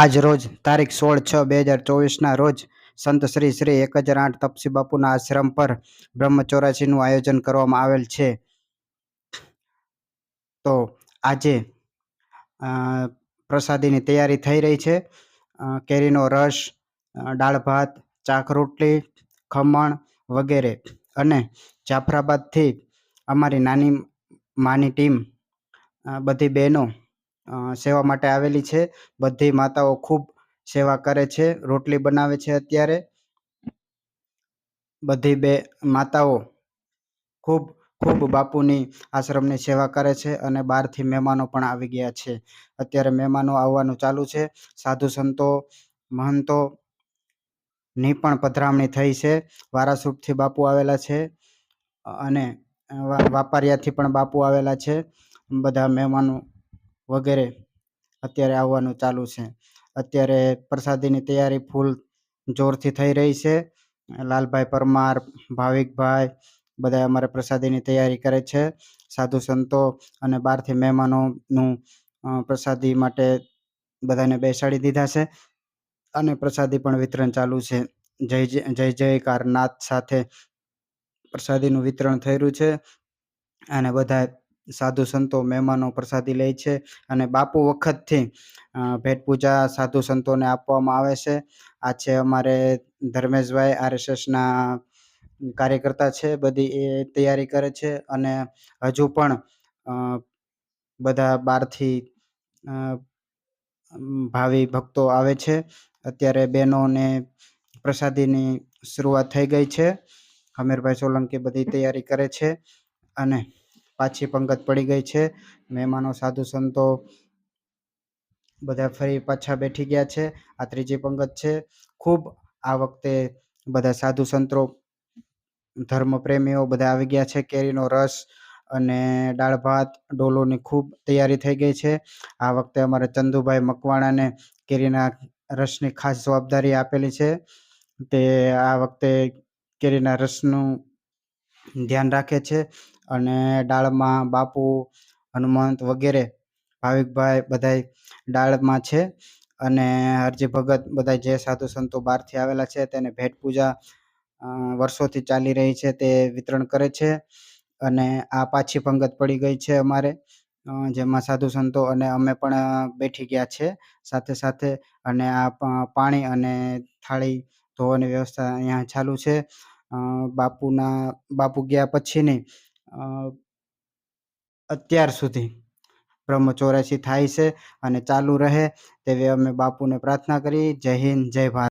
આજ રોજ તારીખ સોળ છ બે હજાર ચોવીસના રોજ સંત શ્રી શ્રી એક હજાર આઠ તપસી બાપુના આશ્રમ પર બ્રહ્મચોરાસીનું આયોજન કરવામાં આવેલ છે. તો આજે પ્રસાદીની તૈયારી થઈ રહી છે. કેરીનો રસ દાળ ભાત, ચાક રોટલી, ખમણ વગેરે અને જાફરાબાદથી અમારી નાની માની ટીમ બધી બહેનો સેવા માટે આવેલી છે. બધી માતાઓ ખૂબ સેવા કરે છે, રોટલી બનાવે છે અત્યારે. બધી બે માતાઓ ખૂબ ખૂબ બાપુની આશ્રમની સેવા કરે છે અને બહારથી મહેમાનો પણ આવી ગયા છે. અત્યારે મહેમાનો આવવાનું ચાલુ છે. સાધુ સંતો, મહંતો ની પણ પધરામણી થઈ છે. વારાસુપથી બાપુ આવેલા છે અને વાપારિયાથી પણ બાપુ આવેલા છે. બધા મહેમાનો વગેરે અત્યારે આવવાનું ચાલુ છે. અત્યારે પ્રસાદીની તૈયારી ફૂલ જોરથી થઈ રહી છે. લાલભાઈ પરમાર, ભાવિકભાઈ બધા અમારે પ્રસાદીની તૈયારી કરે છે. સાધુ સંતો અને બહારથી મહેમાનોનું પ્રસાદી માટે બધાને બેસાડી દીધા છે અને પ્રસાદી પણ વિતરણ ચાલુ છે. જય જય જય જયકાર નાથ સાથે પ્રસાદીનું વિતરણ થઈ રહ્યું છે અને બધા સાધુ સંતો મહેમાનો પ્રસાદી લે છે અને બાપુ વખતથી ભેટ પૂજા સાધુ સંતોને આપવામાં આવે છે. આ છે અમારે ધર્મેશભાઈ આરએસએસના કાર્યકર્તા છે, બધી એ તૈયારી કરે છે અને હજુ પણ બધા બહારથી ભાવિ ભક્તો આવે છે. અત્યારે બહેનોને પ્રસાદીની શરૂઆત થઈ ગઈ છે. હમીરભાઈ સોલંકી બધી તૈયારી કરે છે અને પાછી પંગત પડી ગઈ છે. મહેમાનો, સાધુ સંતો બધા ફરી પાછા બેઠી ગયા છે. આ ત્રીજી પંગત છે. ખૂબ આ વખતે બધા સાધુ સંતો ધર્મ પ્રેમીઓ બધા આવી ગયા છે. કેરીનો રસ અને દાળ ભાત ડોલોની ખૂબ તૈયારી થઈ ગઈ છે. આ વખતે અમારે ચંદુભાઈ મકવાણાને કેરીના રસની ખાસ જવાબદારી આપેલી છે. તે આ વખતે કેરીના રસનું ધ્યાન રાખે છે. અને ડાળમાં બાપુ, હનુમંત વગેરે ભાવિકભાઈ બધાય ડાળમાં છે. અને હરજી ભગત બધા જે સાધુ સંતો બહારથી આવેલા છે તેને ભેટ પૂજા વર્ષોથી ચાલી રહી છે તે વિતરણ કરે છે. અને આ પાછી પંગત પડી ગઈ છે અમારે જેમાં સાધુ સંતો અને અમે પણ બેઠી ગયા છે સાથે સાથે. અને આ પાણી અને થાળી ધોવાની વ્યવસ્થા અહીંયા ચાલુ છે. બાપુના, બાપુ ગયા પછીની અત્યાર સુધી. બ્રહ્મ બ્રહ્મચોરાસી થાય છે અને ચાલુ રહે તેવી અમે બાપુને પ્રાર્થના કરી. જય હિન્દ, જય ભારત.